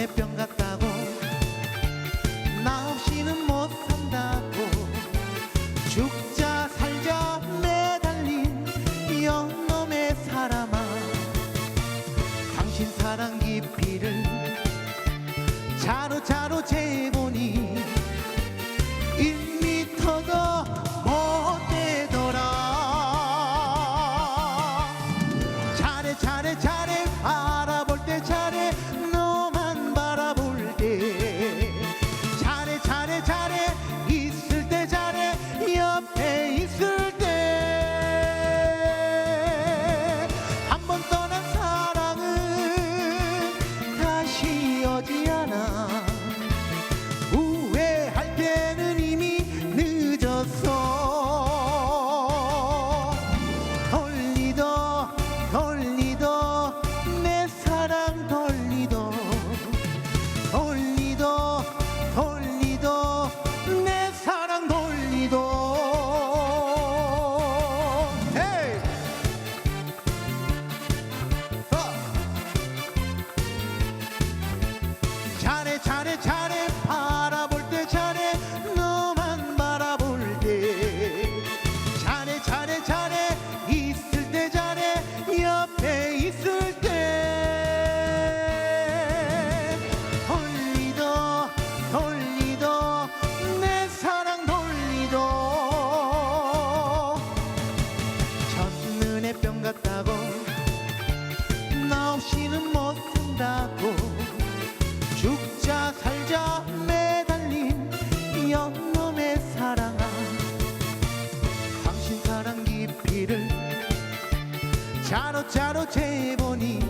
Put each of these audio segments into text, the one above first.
담배병 같다고 나 없이는 못 산다고 죽자 살자 매달린 영놈의 사람아 당신 사랑 깊이를 자로자로 재보니 1미터도 못 되더라 잘해 잘해 잘해 잘해 잘해 바라볼 때 잘해 너만 바라볼 때 잘해 잘해 잘해 있을 때 잘해 옆에 있을 때. 돌리도 돌리도 내 사랑 돌리도. 첫눈에 뿅 같다고 나 없이는 못 산다고. 죽 자 살자 매달린 영놈의 사랑아 당신 사랑 깊이를 자로자로 재보니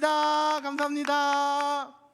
감사합니다. 감사합니다.